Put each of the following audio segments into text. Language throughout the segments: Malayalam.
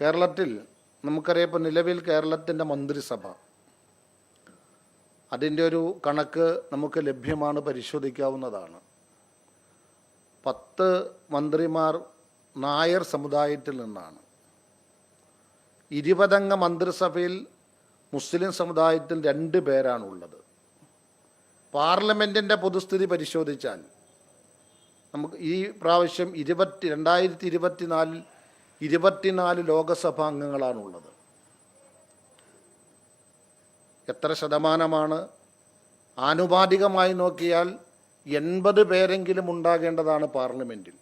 കേരളത്തിൽ നമുക്കറിയാം ഇപ്പോൾ നിലവിൽ കേരളത്തിന്റെ മന്ത്രിസഭ. അതിന്റെ ഒരു കണക്ക് നമുക്ക് ലഭ്യമാണ് പരിശോധിക്കാവുന്നതാണ്. പത്ത് മന്ത്രിമാർ നായർ സമുദായത്തിൽ നിന്നാണ്. ഇരുപതംഗ മന്ത്രിസഭയിൽ മുസ്ലിം സമുദായത്തിൽ രണ്ട് പേരാണുള്ളത്. പാർലമെന്റിന്റെ പൊതുസ്ഥിതി പരിശോധിച്ചാൽ നമുക്ക് ഈ പ്രാവശ്യം ഇരുപത്തി രണ്ടായിരത്തി ഇരുപത്തിനാലിൽ ഇരുപത്തിനാല് ലോകസഭാ അംഗങ്ങളാണുള്ളത്. എത്ര ശതമാനമാണ്? ആനുപാതികമായി നോക്കിയാൽ എൺപത് പേരെങ്കിലും ഉണ്ടാകേണ്ടതാണ് പാർലമെന്റിൽ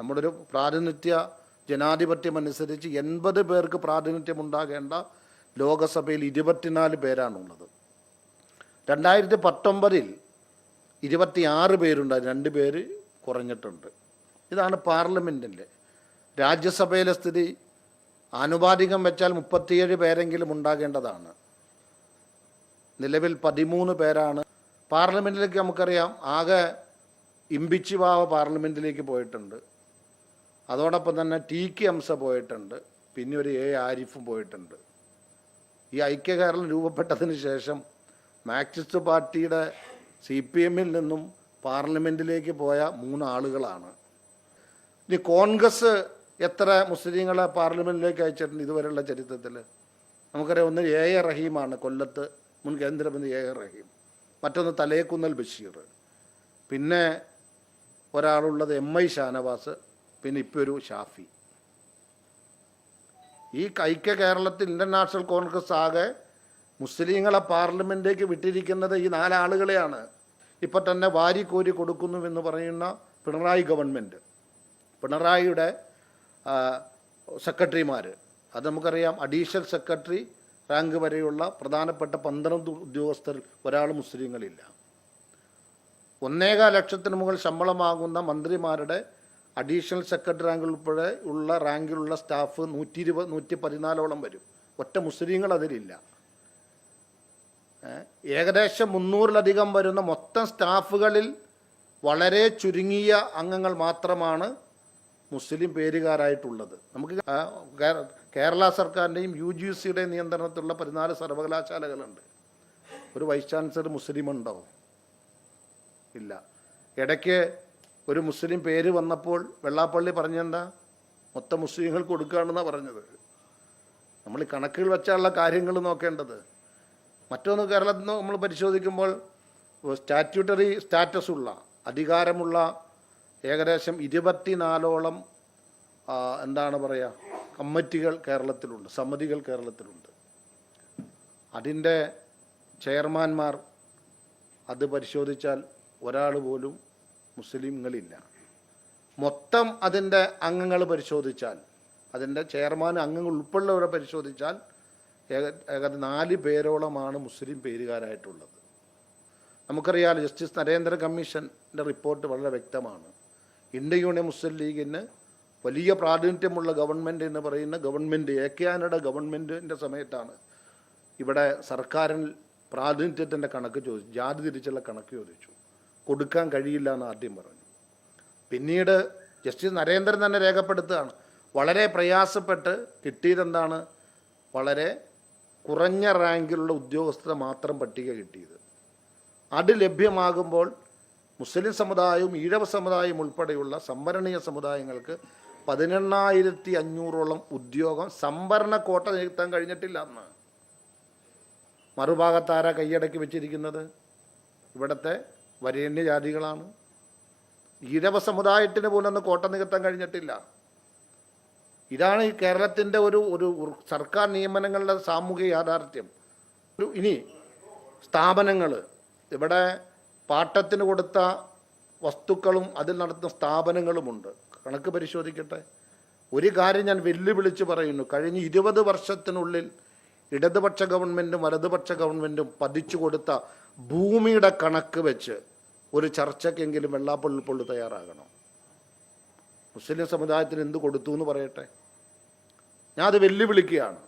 നമ്മുടെ ഒരു പ്രാതിനിധ്യ ജനാധിപത്യം അനുസരിച്ച് എൺപത് പേർക്ക് പ്രാതിനിധ്യം ഉണ്ടാകേണ്ട ലോകസഭയിൽ ഇരുപത്തിനാല് പേരാണുള്ളത്. രണ്ടായിരത്തി പത്തൊമ്പതിൽ ഇരുപത്തിയാറ് പേരുണ്ടായിരുന്നു രണ്ട് പേര് കുറഞ്ഞിട്ടുണ്ട്. ഇതാണ് പാർലമെന്റിന്റെ രാജ്യസഭയിലെ സ്ഥിതി ആനുപാതികം വെച്ചാൽ മുപ്പത്തിയേഴ് പേരെങ്കിലും ഉണ്ടാകേണ്ടതാണ്. നിലവിൽ പതിമൂന്ന് പേരാണ്. പാർലമെന്റിലേക്ക് നമുക്കറിയാം ആകെ ഇമ്പിച്ചി ബാവ പാർലമെന്റിലേക്ക് പോയിട്ടുണ്ട്. അതോടൊപ്പം തന്നെ ടി കെ അംസ പോയിട്ടുണ്ട്. പിന്നെ ഒരു എ ആരിഫും പോയിട്ടുണ്ട്. ഈ ഐക്യകേരളം രൂപപ്പെട്ടതിന് ശേഷം മാർക്സിസ്റ്റ് പാർട്ടിയുടെ സി പി എമ്മിൽ നിന്നും പാർലമെന്റിലേക്ക് പോയ മൂന്നാളുകളാണ്. ഇനി കോൺഗ്രസ് എത്ര മുസ്ലിങ്ങളെ പാർലമെന്റിലേക്ക് അയച്ചിട്ടുണ്ട് ഇതുവരെയുള്ള ചരിത്രത്തിൽ നമുക്കറിയാം ഒന്ന് എ എ റഹീമാണ് കൊല്ലത്ത് മുൻ കേന്ദ്രമന്ത്രി എ എ റഹീം. മറ്റൊന്ന് തലേക്കുന്നൽ ബഷീർ. പിന്നെ ഒരാളുള്ളത് എം ഐ ഷാനവാസ് പിന്നെ ഇപ്പോൾ ഒരു ഷാഫി. ഈ ഐക്യ കേരളത്തിൽ ഇന്റർനാഷണൽ കോൺഗ്രസ് ആകെ മുസ്ലിങ്ങളെ പാർലമെന്റിലേക്ക് വിട്ടിരിക്കുന്നത് ഈ നാലാളുകളെയാണ്. ഇപ്പം തന്നെ വാരിക്കോരി കൊടുക്കുന്നു എന്ന് പറയുന്ന പിണറായി ഗവൺമെന്റ് പിണറായിയുടെ സെക്രട്ടറിമാർ അത് നമുക്കറിയാം അഡീഷണൽ സെക്രട്ടറി റാങ്ക് വരെയുള്ള പ്രധാനപ്പെട്ട പന്ത്രണ്ട് ഉദ്യോഗസ്ഥർ ഒരാൾ മുസ്ലിങ്ങളില്ല. ഒന്നേകാൽ ലക്ഷത്തിന് മുകളിൽ ശമ്പളമാകുന്ന മന്ത്രിമാരുടെ അഡീഷണൽ സെക്രട്ടറി റാങ്കിൽ ഉൾപ്പെടെ ഉള്ള റാങ്കിലുള്ള സ്റ്റാഫ് നൂറ്റി ഇരുപത് നൂറ്റി പതിനാലോളം വരും. ഒറ്റ മുസ്ലിങ്ങൾ അതിലില്ല. ഏകദേശം മുന്നൂറിലധികം വരുന്ന മൊത്തം സ്റ്റാഫുകളിൽ വളരെ ചുരുങ്ങിയ അംഗങ്ങൾ മാത്രമാണ് മുസ്ലിം പേരുകാരായിട്ടുള്ളത്. നമുക്ക് കേരള സർക്കാരിന്റെയും യു ജി സിയുടെയും നിയന്ത്രണത്തിലുള്ള പതിനാല് സർവകലാശാലകളുണ്ട്. ഒരു വൈസ് ചാൻസലർ മുസ്ലിം ഉണ്ടോ ഇല്ല. ഇടയ്ക്ക് ഒരു മുസ്ലിം പേര് വന്നപ്പോൾ വെള്ളാപ്പള്ളി പറഞ്ഞെന്താ? മൊത്തം മുസ്ലിങ്ങൾക്ക് കൊടുക്കുകയാണെന്നാണ് പറഞ്ഞത്. നമ്മൾ കണക്കുകൾ വെച്ചാലുള്ള കാര്യങ്ങൾ നോക്കേണ്ടത്. മറ്റൊന്ന് കേരളത്തിൽ നമ്മൾ പരിശോധിക്കുമ്പോൾ സ്റ്റാറ്റ്യൂട്ടറി സ്റ്റാറ്റസുള്ള അധികാരമുള്ള ഏകദേശം ഇരുപത്തിനാലോളം എന്താണ് പറയുക കമ്മിറ്റികൾ കേരളത്തിലുണ്ട് സമിതികൾ കേരളത്തിലുണ്ട്. അതിന്റെ ചെയർമാൻമാർ അത് പരിശോധിച്ചാൽ ഒരാൾ പോലും മുസ്ലിങ്ങളില്ല. മൊത്തം അതിന്റെ അംഗങ്ങൾ പരിശോധിച്ചാൽ അതിന്റെ ചെയർമാൻ അംഗങ്ങൾ ഉൾപ്പെടെയുള്ളവരെ പരിശോധിച്ചാൽ ഏകദേശം ഏക നാല് പേരോളമാണ് മുസ്ലിം പേരുകാരായിട്ടുള്ളത്. നമുക്കറിയാം ജസ്റ്റിസ് നരേന്ദ്ര കമ്മീഷന്റെ റിപ്പോർട്ട് വളരെ വ്യക്തമാണ്. ഇന്ത്യ യൂണിയൻ മുസ്ലിം ലീഗിന് വലിയ പ്രാതിനിധ്യമുള്ള ഗവൺമെന്റ് എന്ന് പറയുന്ന ഗവൺമെന്റ് എ കെ ഗവൺമെന്റിന്റെ സമയത്താണ് ഇവിടെ സർക്കാരിൽ പ്രാതിനിധ്യത്തിന്റെ കണക്ക് ചോദിച്ചു ജാതി തിരിച്ചുള്ള കണക്ക് ചോദിച്ചു. കൊടുക്കാൻ കഴിയില്ല എന്ന് ആദ്യം പറഞ്ഞു. പിന്നീട് ജസ്റ്റിസ് നരേന്ദ്രൻ തന്നെ രേഖപ്പെടുത്തുകയാണ്. വളരെ പ്രയാസപ്പെട്ട് കിട്ടിയതെന്താണ്? വളരെ കുറഞ്ഞ റാങ്കിലുള്ള ഉദ്യോഗസ്ഥരെ മാത്രം പട്ടിക കിട്ടിയത്. അത് ലഭ്യമാകുമ്പോൾ മുസ്ലിം സമുദായവും ഈഴവ സമുദായവും ഉൾപ്പെടെയുള്ള സംവരണീയ സമുദായങ്ങൾക്ക് പതിനെണ്ണായിരത്തി അഞ്ഞൂറോളം ഉദ്യോഗം സംവരണ കോട്ട നികത്താൻ കഴിഞ്ഞിട്ടില്ല എന്ന് മറുഭാഗത്താര കൈയടക്കി വെച്ചിരിക്കുന്നത്? ഇവിടുത്തെ വരേണ്യ ജാതികളാണ് ഈഴവ സമുദായത്തിന് പോലും ഒന്ന് കോട്ട നികത്താൻ കഴിഞ്ഞിട്ടില്ല. ഇതാണ് ഈ കേരളത്തിന്റെ ഒരു ഒരു സർക്കാർ നിയമനങ്ങളുടെ സാമൂഹിക യാഥാർത്ഥ്യം. ഇനി സ്ഥാപനങ്ങൾ ഇവിടെ പാട്ടത്തിന് കൊടുത്ത വസ്തുക്കളും അതിൽ നടത്തുന്ന സ്ഥാപനങ്ങളുമുണ്ട്. കണക്ക് പരിശോധിക്കട്ടെ. ഒരു കാര്യം ഞാൻ വെല്ലുവിളിച്ച് പറയുന്നു. കഴിഞ്ഞ ഇരുപത് വർഷത്തിനുള്ളിൽ ഇടതുപക്ഷ ഗവൺമെന്റും വലതുപക്ഷ ഗവൺമെന്റും പതിച്ചു കൊടുത്ത ഭൂമിയുടെ കണക്ക് വെച്ച് ഒരു ചർച്ചയ്ക്കെങ്കിലും വെള്ളാപ്പള്ളി പൊള്ളി തയ്യാറാകണം. മുസ്ലിം സമുദായത്തിന് എന്ത് കൊടുത്തു എന്ന് പറയട്ടെ. ഞാൻ അത് വെല്ലുവിളിക്കുകയാണ്.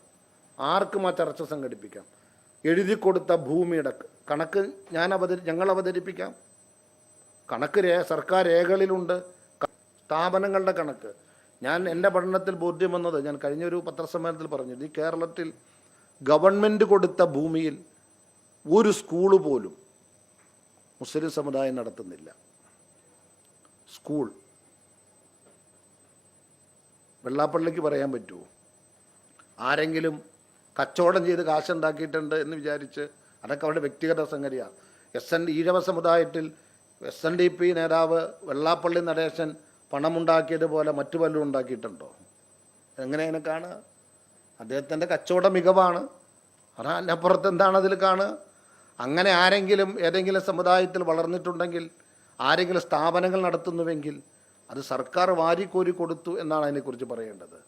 ആർക്കും ആ ചർച്ച സംഘടിപ്പിക്കാം. എഴുതി കൊടുത്ത ഭൂമിയുടെ കണക്ക് ഞാൻ അവതരി ഞങ്ങൾ അവതരിപ്പിക്കാം. കണക്ക് രേ സർക്കാർ രേഖകളിലുണ്ട്. സ്ഥാപനങ്ങളുടെ കണക്ക്. ഞാൻ എന്റെ പഠനത്തിൽ ബോധ്യം വന്നത് ഞാൻ കഴിഞ്ഞൊരു പത്രസമ്മേളനത്തിൽ പറഞ്ഞു. ഈ കേരളത്തിൽ ഗവൺമെന്റ് കൊടുത്ത ഭൂമിയിൽ ഒരു സ്കൂൾ പോലും മുസ്ലിം സമുദായം നടത്തുന്നില്ല. സ്കൂൾ വെള്ളാപ്പള്ളിക്ക് പറയാൻ പറ്റുമോ? ആരെങ്കിലും കച്ചവടം ചെയ്ത് കാശുണ്ടാക്കിയിട്ടുണ്ട് എന്ന് വിചാരിച്ച് അതൊക്കെ അവരുടെ വ്യക്തിഗത സംഗതിയാണ് എസ് എൻ ഈഴവ സമുദായത്തിൽ എസ് എൻ ഡി പി നേതാവ് വെള്ളാപ്പള്ളി നടേശൻ പണമുണ്ടാക്കിയതുപോലെ മറ്റു പലരും ഉണ്ടാക്കിയിട്ടുണ്ടോ? എങ്ങനെ അതിനെ കാണുക? അദ്ദേഹത്തിന്റെ കച്ചവട മികവാണ്. അതാ അതിനപ്പുറത്ത് എന്താണ് അതിൽ കാണുക? അങ്ങനെ ആരെങ്കിലും ഏതെങ്കിലും സമുദായത്തിൽ വളർന്നിട്ടുണ്ടെങ്കിൽ ആരെങ്കിലും സ്ഥാപനങ്ങൾ നടത്തുന്നുവെങ്കിൽ അത് സർക്കാർ വാരിക്കോരി കൊടുത്തു എന്നാണ് അതിനെക്കുറിച്ച് പറയേണ്ടത്.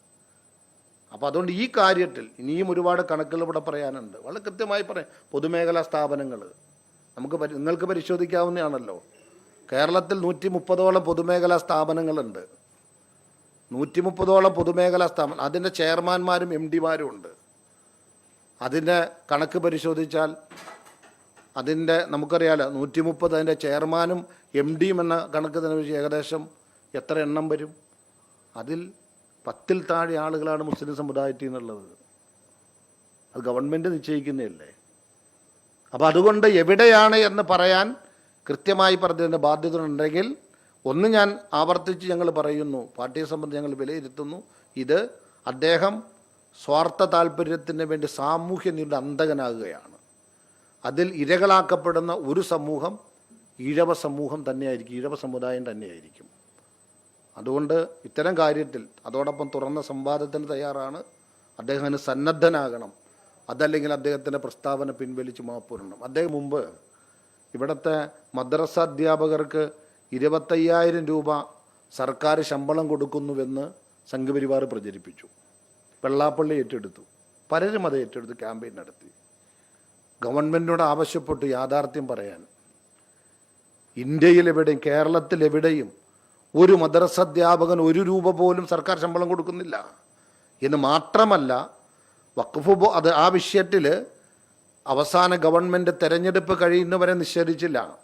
അപ്പോൾ അതുകൊണ്ട് ഈ കാര്യത്തിൽ ഇനിയും ഒരുപാട് കണക്കുകൾ ഇവിടെ പറയാനുണ്ട്. വളരെ കൃത്യമായി പറയാം. പൊതുമേഖലാ സ്ഥാപനങ്ങൾ. നമുക്ക് നിങ്ങൾക്ക് പരിശോധിക്കാവുന്നതാണല്ലോ. കേരളത്തിൽ നൂറ്റി മുപ്പതോളം പൊതുമേഖലാ സ്ഥാപനങ്ങളുണ്ട്. നൂറ്റി മുപ്പതോളം പൊതുമേഖലാ സ്ഥാപനം അതിന്റെ ചെയർമാന്മാരും എം ഡിമാരും ഉണ്ട്. അതിന്റെ കണക്ക് പരിശോധിച്ചാൽ അതിന്റെ നമുക്കറിയാലോ നൂറ്റി മുപ്പത് അതിന്റെ ചെയർമാനും എം ഡിയും എന്ന കണക്ക് തന്നെ ഏകദേശം എത്ര എണ്ണം വരും? അതിൽ പത്തിൽ താഴെ ആളുകളാണ് മുസ്ലിം സമുദായത്തിൽ നിന്നുള്ളത്. അത് ഗവൺമെന്റ് നിശ്ചയിക്കുന്നതല്ലേ? അപ്പോൾ അതുകൊണ്ട് എവിടെയാണ് എന്ന് പറയാൻ കൃത്യമായി പറഞ്ഞതിന്റെ ബാധ്യത ഉണ്ടെങ്കിൽ ഒന്ന് ഞാൻ ആവർത്തിച്ച് ഞങ്ങൾ പറയുന്നു പാർട്ടിയെ സംബന്ധിച്ച് ഞങ്ങൾ വിലയിരുത്തുന്നു. ഇത് അദ്ദേഹം സ്വാർത്ഥ താല്പര്യത്തിന് വേണ്ടി സാമൂഹ്യ നീതിയുടെ അന്തകനാകുകയാണ് അതിൽ ഇരകളാക്കപ്പെടുന്ന ഒരു സമൂഹം ഈഴവ സമൂഹം തന്നെയായിരിക്കും ഈഴവ സമുദായം തന്നെയായിരിക്കും. അതുകൊണ്ട് ഇത്തരം കാര്യത്തിൽ അതോടൊപ്പം തുറന്ന സംവാദത്തിന് തയ്യാറാണ്. അദ്ദേഹത്തിന് സന്നദ്ധനാകണം. അതല്ലെങ്കിൽ അദ്ദേഹത്തിന്റെ പ്രസ്താവന പിൻവലിച്ച് മാപ്പുരണം. അദ്ദേഹം മുമ്പ് ഇവിടുത്തെ മദ്രസ അധ്യാപകർക്ക് ഇരുപത്തയ്യായിരം രൂപ സർക്കാർ ശമ്പളം കൊടുക്കുന്നുവെന്ന് സംഘപരിവാർ പ്രചരിപ്പിച്ചു. വെള്ളാപ്പള്ളി ഏറ്റെടുത്തു. പലരും അത് ഏറ്റെടുത്ത് ക്യാമ്പയിൻ നടത്തി. ഗവൺമെന്റിനോട് ആവശ്യപ്പെട്ടു യാഥാർത്ഥ്യം പറയാൻ. കേരളത്തിൽ എവിടെയും ഒരു മദ്രസ അധ്യാപകൻ ഒരു രൂപ പോലും സർക്കാർ ശമ്പളം കൊടുക്കുന്നില്ല. എന്ന് മാത്രമല്ല വഖഫ് അത് ആ വിഷയത്തിൽ അവസാന ഗവൺമെന്റ് തെരഞ്ഞെടുപ്പ് കഴിയുന്നവരെ നിഷേധിച്ചില്ല.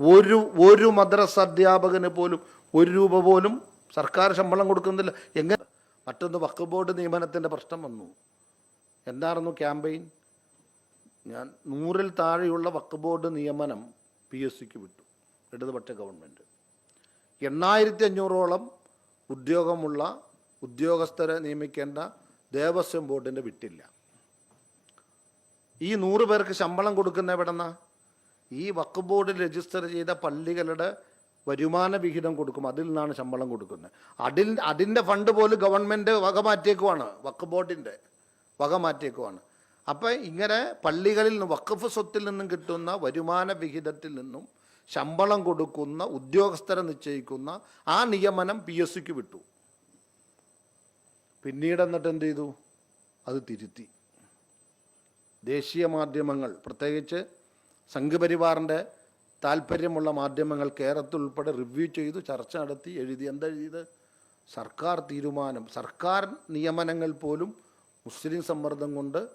ഒരു ഒരു മദ്രസ അധ്യാപകന് പോലും ഒരു രൂപ പോലും സർക്കാർ ശമ്പളം കൊടുക്കുന്നില്ല. എങ്ങനെ? മറ്റൊന്ന് വഖഫ് ബോർഡ് നിയമനത്തിന്റെ പ്രശ്നം വന്നു. എന്തായിരുന്നു ക്യാമ്പയിൻ? ഞാൻ നൂറിൽ താഴെയുള്ള വഖഫ് ബോർഡ് നിയമനം പി എസ് സിക്ക് വിട്ടു. ഇടതുപക്ഷ ഗവൺമെന്റ് എണ്ണായിരത്തി അഞ്ഞൂറോളം ഉദ്യോഗമുള്ള ഉദ്യോഗസ്ഥരെ നിയമിക്കേണ്ട ദേവസ്വം ബോർഡിന്റെ വിട്ടില്ല. ഈ നൂറ് പേർക്ക് ശമ്പളം കൊടുക്കുന്ന എവിടെന്ന? ഈ വക്ക് ബോർഡിൽ രജിസ്റ്റർ ചെയ്ത പള്ളികളുടെ വരുമാന വിഹിതം കൊടുക്കും. അതിൽ നിന്നാണ് ശമ്പളം കൊടുക്കുന്നത്. അതിൽ അതിന്റെ ഫണ്ട് പോലും ഗവൺമെന്റ് വക മാറ്റിയേക്കുവാണ്. വക്ക് ബോർഡിന്റെ വക മാറ്റിയേക്കുവാണ്. അപ്പം ഇങ്ങനെ പള്ളികളിൽ നിന്ന് വക്കഫ് സ്വത്തിൽ നിന്നും കിട്ടുന്ന വരുമാന വിഹിതത്തിൽ നിന്നും ശമ്പളം കൊടുക്കുന്ന ഉദ്യോഗസ്ഥരെ നിശ്ചയിക്കുന്ന ആ നിയമനം പി എസ് സിക്ക് വിട്ടു. പിന്നീട് എന്നിട്ട് എന്ത് ചെയ്തു? അത് തിരുത്തി. ദേശീയ മാധ്യമങ്ങൾ പ്രത്യേകിച്ച് സംഘപരിവാറിന്റെ താല്പര്യമുള്ള മാധ്യമങ്ങൾ കേരളത്തിൽ ഉൾപ്പെടെ റിവ്യൂ ചെയ്തു ചർച്ച നടത്തി എഴുതി. എന്താ എഴുതിയത്? സർക്കാർ തീരുമാനം. സർക്കാർ നിയമനങ്ങൾ പോലും മുസ്ലിം സമ്മർദ്ദം കൊണ്ട്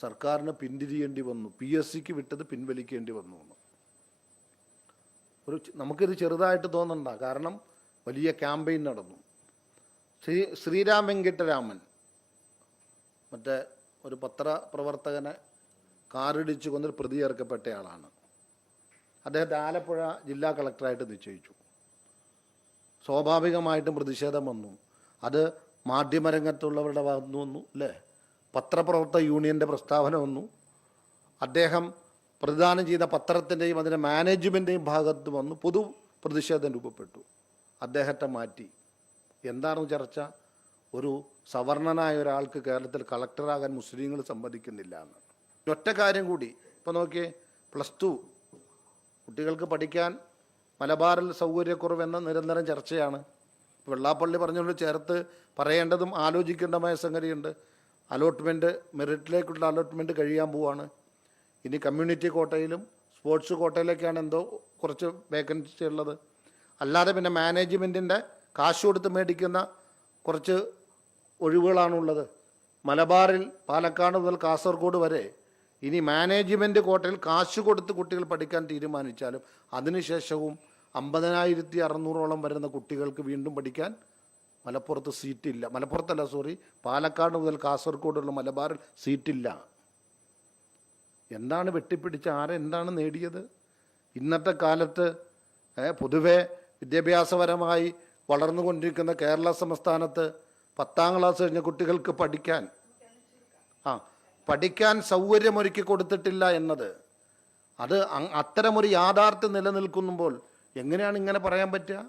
സർക്കാരിന് പിന്തിരിയേണ്ടി വന്നു. പി എസ് സിക്ക് വിട്ടത് പിൻവലിക്കേണ്ടി വന്നു ഒരു നമുക്കിത് ചെറുതായിട്ട് തോന്നണ്ട. കാരണം വലിയ ക്യാമ്പയിൻ നടന്നു. ശ്രീ ശ്രീരാം വെങ്കിട്ടരാമൻ മറ്റേ ഒരു പത്രപ്രവർത്തകനെ കാറിടിച്ച് കൊന്നൊരു പ്രതി ചേർക്കപ്പെട്ടയാളാണ് അദ്ദേഹത്തെ ആലപ്പുഴ ജില്ലാ കളക്ടറായിട്ട് നിശ്ചയിച്ചു. സ്വാഭാവികമായിട്ടും പ്രതിഷേധം വന്നു. അത് മാധ്യമരംഗത്തുള്ളവരുടെ ഭാഗത്തു വന്നു അല്ലേ? പത്രപ്രവർത്തക യൂണിയന്റെ പ്രസ്താവന വന്നു. അദ്ദേഹം പ്രദാനം ചെയ്ത പത്രത്തിന്റെയും അതിന്റെ മാനേജ്മെന്റെയും ഭാഗത്ത് വന്നു പൊതു പ്രതിഷേധം രൂപപ്പെട്ടു. അദ്ദേഹത്തെ മാറ്റി. എന്താണ് ചർച്ച ഒരു സവർണനായ ഒരാൾക്ക് കേരളത്തിൽ കളക്ടറാകാൻ മുസ്ലിങ്ങൾ സമ്മതിക്കുന്നില്ല എന്ന് ഒറ്റ കാര്യം കൂടി. ഇപ്പോൾ നോക്കിയേ പ്ലസ് ടു കുട്ടികൾക്ക് പഠിക്കാൻ മലബാറിൽ സൗകര്യക്കുറവെന്ന നിരന്തരം ചർച്ചയാണ്. വെള്ളാപ്പള്ളി പറഞ്ഞുകൊണ്ട് ചേർത്ത് പറയേണ്ടതും ആലോചിക്കേണ്ടതുമായ സംഗതിയുണ്ട്. അലോട്ട്മെന്റ് മെറിറ്റിലേക്കുള്ള അലോട്ട്മെന്റ് കഴിയാൻ പോവാണ്. ഇനി കമ്മ്യൂണിറ്റി കോട്ടയിലും സ്പോർട്സ് കോട്ടയിലൊക്കെയാണ് എന്തോ കുറച്ച് വേക്കൻസി ഉള്ളത്. അല്ലാതെ പിന്നെ മാനേജ്മെന്റിന്റെ കാശ് കൊടുത്ത് മേടിക്കുന്ന കുറച്ച് ഒഴിവുകളാണുള്ളത്. മലബാറിൽ പാലക്കാട് മുതൽ കാസർഗോഡ് വരെ ഇനി മാനേജ്മെന്റ് കോട്ടയിൽ കാശ് കൊടുത്ത് കുട്ടികൾ പഠിക്കാൻ തീരുമാനിച്ചാലും അതിനുശേഷവും അമ്പതിനായിരത്തി അറുന്നൂറോളം വരുന്ന കുട്ടികൾക്ക് വീണ്ടും പഠിക്കാൻ മലപ്പുറത്ത് സീറ്റില്ല. മലപ്പുറത്തല്ല സോറി പാലക്കാട് മുതൽ കാസർഗോഡുള്ള മലബാറിൽ സീറ്റില്ല. എന്താണ് വെട്ടിപ്പിടിച്ച്? ആരെന്താണ് നേടിയത്? ഇന്നത്തെ കാലത്ത് പൊതുവെ വിദ്യാഭ്യാസപരമായി വളർന്നുകൊണ്ടിരിക്കുന്ന കേരള സംസ്ഥാനത്ത് പത്താം ക്ലാസ് കഴിഞ്ഞ കുട്ടികൾക്ക് പഠിക്കാൻ ആ പഠിക്കാൻ സൗകര്യമൊരുക്കി കൊടുത്തിട്ടില്ല എന്നത്. അത് അത്തരമൊരു യാഥാർത്ഥ്യം നിലനിൽക്കുമ്പോൾ എങ്ങനെയാണ് ഇങ്ങനെ പറയാൻ പറ്റുക?